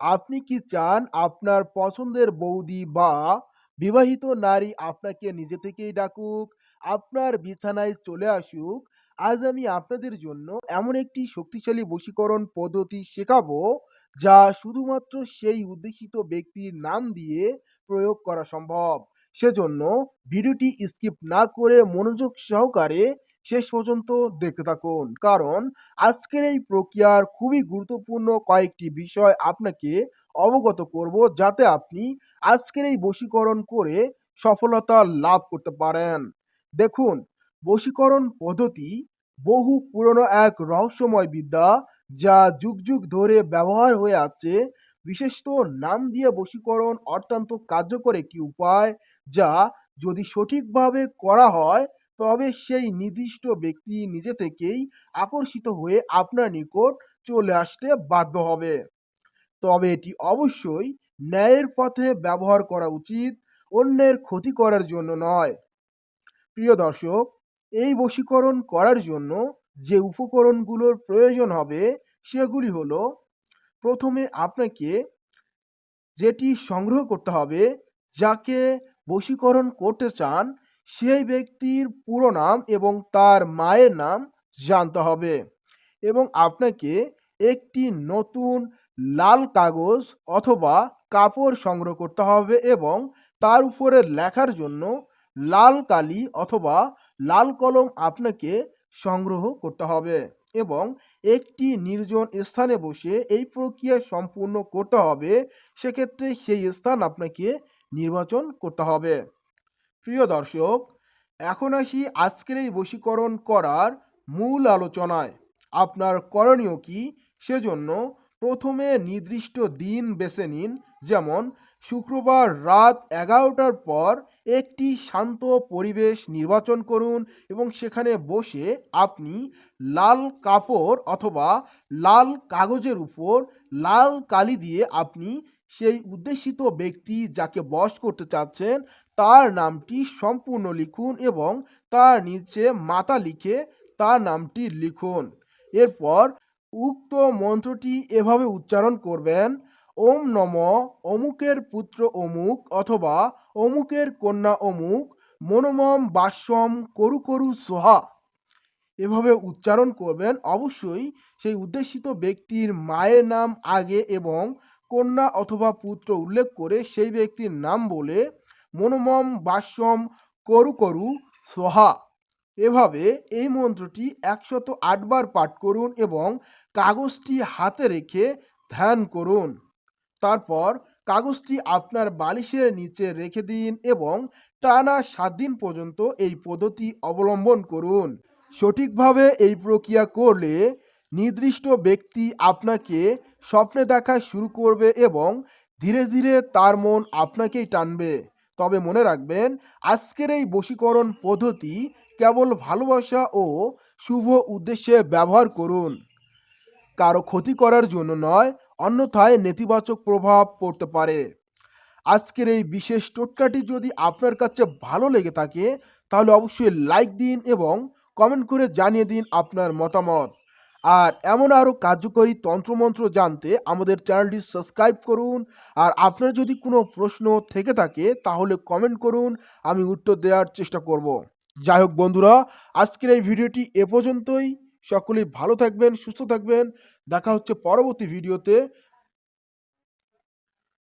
আপনি কি চান আপনার পছন্দের বৌদি বা বিবাহিত নারী আপনাকে নিজে থেকেই ডাকুক, আপনার বিছানায় চলে আসুক? আজ আমি আপনাদের জন্য এমন একটি শক্তিশালী বশীকরণ পদ্ধতি শেখাবো, যা শুধুমাত্র সেই উদ্দেশিত ব্যক্তির নাম দিয়ে প্রয়োগ করা সম্ভব। সেজন্য ভিডিওটি স্কিপ না করে মনোযোগ সহকারে শেষ পর্যন্ত দেখতে থাকুন। কারণ আজকের এই প্রক্রিয়ার খুবই গুরুত্বপূর্ণ কয়েকটি বিষয় আপনাকে অবগত করব, যাতে আপনি আজকের এই বশীকরণ করে সফলতা লাভ করতে পারেন। দেখুন, বশীকরণ পদ্ধতি বহু পুরনো এক রহস্যময় বিদ্যা, যা যুগ যুগ ধরে ব্যবহার হয়ে আসছে। বিশেষত নাম দিয়ে বশীকরণ অত্যন্ত কার্যকর একটি উপায়, যা যদি সঠিকভাবে করা হয়, তবে সেই নির্দিষ্ট ব্যক্তি নিজে থেকেই আকর্ষিত হয়ে আপনার নিকট চলে আসতে বাধ্য হবে। তবে এটি অবশ্যই ন্যায়ের পথে ব্যবহার করা উচিত, অন্যের ক্ষতি করার জন্য নয়। প্রিয় দর্শক, এই বশীকরণ করার জন্য যে উপকরণগুলোর প্রয়োজন হবে সেগুলি হলো, প্রথমে আপনাকে যেটি সংগ্রহ করতে হবে, যাকে বশীকরণ করতে চান, সেই ব্যক্তির পুরো নাম এবং তার মায়ের নাম জানতে হবে এবং আপনাকে একটি নতুন লাল কাগজ অথবা কাপড় সংগ্রহ করতে হবে এবং তার উপরে লেখার জন্য লাল কালি অথবা লাল কলম আপনাকে সংগ্রহ করতে হবে এবং একটি নির্জন স্থানে বসে এই প্রক্রিয়া সম্পূর্ণ করতে হবে। সেক্ষেত্রে সেই স্থান আপনাকে নির্বাচন করতে হবে। প্রিয় দর্শক, এখন আসি আজকের এই বশীকরণ করার মূল আলোচনায়। আপনার করণীয় কি? সেজন্য প্রথমে নির্দিষ্ট দিন বেছে নিন, যেমন শুক্রবার রাত এগারোটার পর একটি শান্ত পরিবেশ নির্বাচন করুন এবং সেখানে বসে আপনি লাল কাপড় অথবা লাল কাগজের উপর লাল কালি দিয়ে আপনি সেই উদ্দেশিত ব্যক্তি যাকে বস করতে চাচ্ছেন, তার নামটি সম্পূর্ণ লিখুন এবং তার নিচে মাতা লিখে তার নামটি লিখুন। এরপর উক্ত মন্ত্রটি এভাবে উচ্চারণ করবেন, ওম নমঃ অমুকের পুত্র অমুক অথবা অমুকের কন্যা অমুক, মনোমম বাস্যম করু করু স্বাহা। এভাবে উচ্চারণ করবেন। অবশ্যই সেই উদ্দেশিত ব্যক্তির মায়ের নাম আগে এবং কন্যা অথবা পুত্র উল্লেখ করে সেই ব্যক্তির নাম বলে মনোমম বাস্যম করু করু স্বাহা। এভাবে এই মন্ত্রটি একশত আটবার পাঠ করুন এবং কাগজটি হাতে রেখে ধ্যান করুন। তারপর কাগজটি আপনার বালিশের নিচে রেখে দিন এবং টানা সাত দিন পর্যন্ত এই পদ্ধতি অবলম্বন করুন। সঠিকভাবে এই প্রক্রিয়া করলে নির্দিষ্ট ব্যক্তি আপনাকে স্বপ্নে দেখা শুরু করবে এবং ধীরে ধীরে তার মন আপনাকেই টানবে। তবে মনে রাখবেন, আজকের এই বশীকরণ পদ্ধতি কেবল ভালোবাসা ও শুভ উদ্দেশ্যে ব্যবহার করুন। কারও ক্ষতি করার জন্য নয়, অন্যথায় নেতিবাচক প্রভাব পড়তে পারে। আজকের এই বিশেষ টোটকাটি যদি আপনার কাছে ভালো লেগে থাকে, তাহলে অবশ্যই লাইক দিন এবং কমেন্ট করে জানিয়ে দিন আপনার মতামত। আর এমন আরও কার্যকরী তন্ত্রমন্ত্র জানতে আমাদের চ্যানেলটি সাবস্ক্রাইব করুন। আর আপনার যদি কোনো প্রশ্ন থেকে থাকে, তাহলে কমেন্ট করুন, আমি উত্তর দেওয়ার চেষ্টা করব। যাই হোক বন্ধুরা, আজকের এই ভিডিওটি এ পর্যন্তই। সকলেই ভালো থাকবেন, সুস্থ থাকবেন। দেখা হচ্ছে পরবর্তী ভিডিওতে।